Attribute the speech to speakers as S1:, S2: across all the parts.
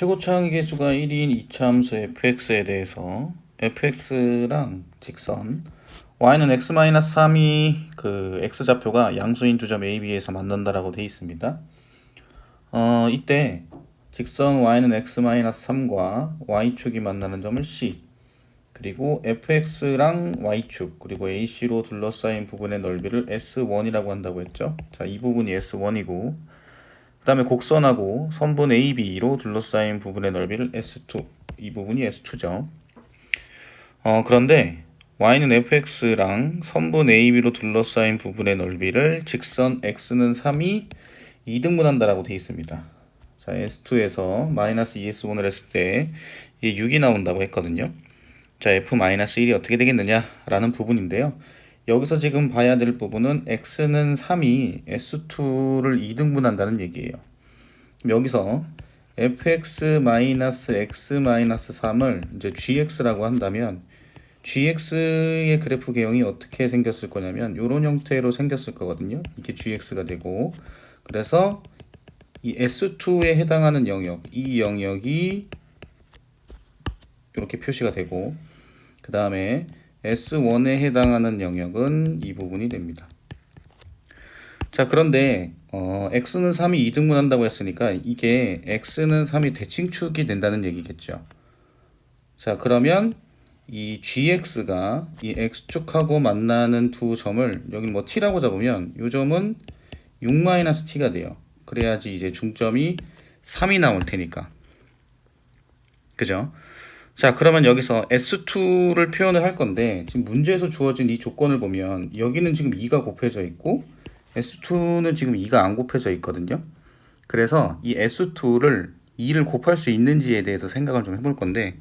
S1: 최고차항의 개수가 1인 이차함수 fx에 대해서 fx랑 직선 y는 x-3이 그 x좌표가 양수인 두점 a, b에서 만난다라고 돼 있습니다. 어, 이때 직선 y는 x-3과 y축이 만나는 점을 c 그리고 fx랑 y축 그리고 ac로 둘러싸인 부분의 넓이를 s1이라고 한다고 했죠. 자, 이 부분이 s1이고 그 다음에 곡선하고 선분 AB로 둘러싸인 부분의 넓이를 S2 이 부분이 S2죠. 어, 그런데 y는 fx랑 선분 AB로 둘러싸인 부분의 넓이를 직선 x는 3이 2등분한다라고 되어 있습니다. 자 S2에서 마이너스 2S1을 했을 때 이게 6이 나온다고 했거든요. 자 f-1이 어떻게 되겠느냐 라는 부분인데요 여기서 지금 봐야 될 부분은 x는 3이 s2를 2등분한다는 얘기예요. 여기서 fx-x-3을 이제 gx라고 한다면 gx의 그래프 개형이 어떻게 생겼을 거냐면 이런 형태로 생겼을 거거든요. 이게 gx가 되고 그래서 이 s2에 해당하는 영역, 이 영역이 이렇게 표시가 되고 그 다음에 S1에 해당하는 영역은 이 부분이 됩니다. 자, 그런데 어, x는 3이 2등분한다고 했으니까 이게 x는 3이 대칭축이 된다는 얘기겠죠. 자, 그러면 이 gx가 이 x축하고 만나는 두 점을 여기 뭐 t라고 잡으면 이 점은 6-t가 돼요. 그래야지 이제 중점이 3이 나올 테니까. 그죠? 자, 그러면 여기서 S2를 표현을 할 건데, 지금 문제에서 주어진 이 조건을 보면, 여기는 지금 2가 곱해져 있고, S2는 지금 2가 안 곱해져 있거든요. 그래서 이 S2를 2를 곱할 수 있는지에 대해서 생각을 좀 해볼 건데,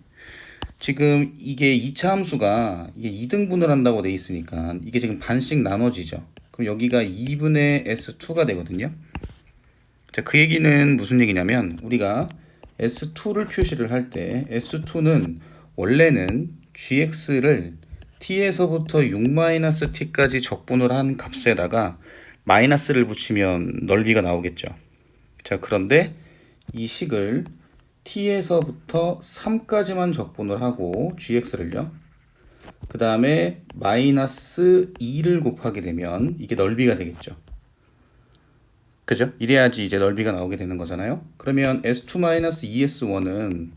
S1: 지금 이게 2차 함수가 이게 2등분을 한다고 돼 있으니까, 이게 지금 반씩 나눠지죠. 그럼 여기가 2분의 S2가 되거든요. 자, 그 얘기는 무슨 얘기냐면, 우리가 S2를 표시를 할 때 S2는 원래는 gx를 t에서부터 6-t까지 적분을 한 값에다가 마이너스를 붙이면 넓이가 나오겠죠. 자, 그런데 이 식을 t에서부터 3까지만 적분을 하고 gx를요. 그 다음에 마이너스 2를 곱하게 되면 이게 넓이가 되겠죠. 그죠? 이래야지 이제 넓이가 나오게 되는 거잖아요. 그러면 S2-ES1은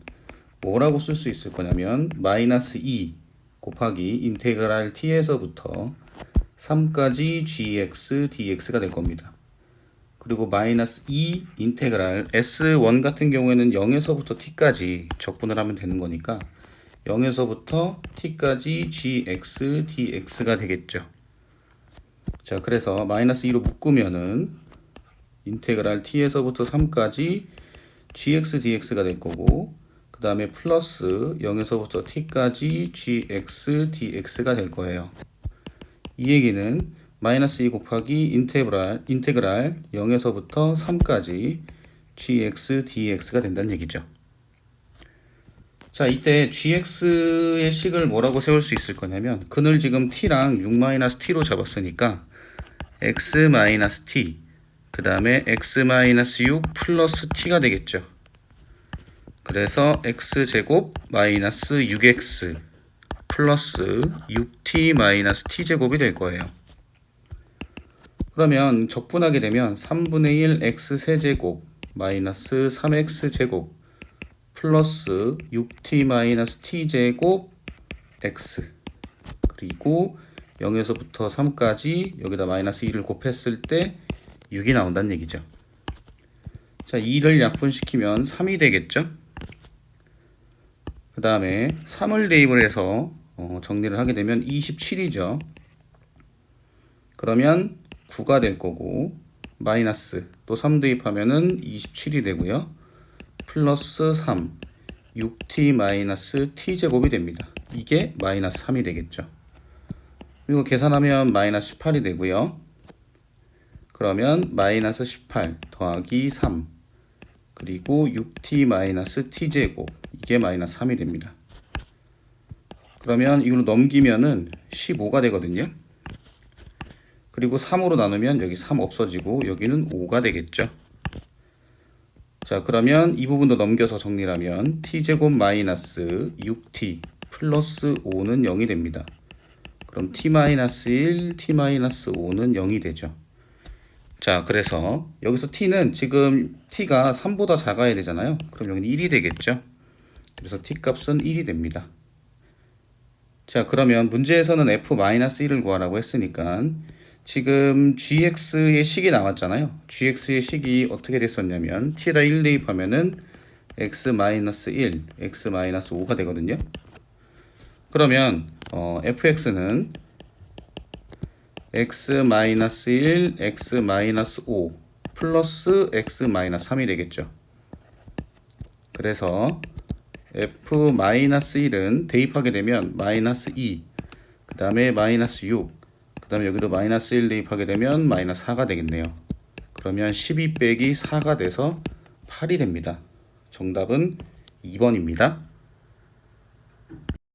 S1: 뭐라고 쓸 수 있을 거냐면 마이너스 2 곱하기 인테그랄 t에서부터 3까지 gx dx가 될 겁니다. 그리고 마이너스 2 인테그랄 S1 같은 경우에는 0에서부터 t까지 적분을 하면 되는 거니까 0에서부터 t까지 gx dx가 되겠죠. 자, 그래서 마이너스 2로 묶으면은 인테그랄 t에서부터 3까지 gx dx가 될 거고 그 다음에 플러스 0에서부터 t까지 gx dx가 될 거예요. 이 얘기는 마이너스 2 곱하기 인테그랄, 인테그랄 0에서부터 3까지 gx dx가 된다는 얘기죠. 자, 이때 gx의 식을 뭐라고 세울 수 있을 거냐면 근을 지금 t랑 6-t로 잡았으니까 x-t 그 다음에 x-6 플러스 t가 되겠죠. 그래서 x제곱 마이너스 6x 플러스 6t 마이너스 t제곱이 될 거예요. 그러면 적분하게 되면 3분의 1 x 세제곱 마이너스 3x제곱 플러스 6t 마이너스 t제곱 x 그리고 0에서부터 3까지 여기다 마이너스 2를 곱했을 때 6이 나온다는 얘기죠. 자, 2를 약분시키면 3이 되겠죠? 그 다음에 3을 대입을 해서 어, 정리를 하게 되면 27이죠. 그러면 9가 될 거고 마이너스 또 3 대입하면은 27이 되고요. 플러스 3 6t 마이너스 t제곱이 됩니다. 이게 마이너스 3이 되겠죠. 그리고 계산하면 마이너스 18이 되고요. 그러면 마이너스 18 더하기 3 그리고 6t 마이너스 t제곱 이게 마이너스 3이 됩니다. 그러면 이걸로 넘기면은 15가 되거든요. 그리고 3으로 나누면 여기 3 없어지고 여기는 5가 되겠죠. 자, 그러면 이 부분도 넘겨서 정리하면 t제곱 마이너스 6t 플러스 5는 0이 됩니다. 그럼 t 마이너스 1, t 마이너스 5는 0이 되죠. 자, 그래서 여기서 t는 지금 t가 3보다 작아야 되잖아요. 그럼 여기는 1이 되겠죠. 그래서 t 값은 1이 됩니다. 자, 그러면 문제에서는 f-1을 구하라고 했으니까 지금 gx의 식이 나왔잖아요. gx의 식이 어떻게 됐었냐면 t에다 1 대입하면은 x-1, x-5가 되거든요. 그러면 어, fx는 x-1, x-5 플러스 x-3이 되겠죠. 그래서 f-1은 대입하게 되면 마이너스 2, 그 다음에 마이너스 6, 그 다음에 여기도 마이너스 1 대입하게 되면 마이너스 4가 되겠네요. 그러면 12 빼기 4가 돼서 8이 됩니다. 정답은 2번입니다.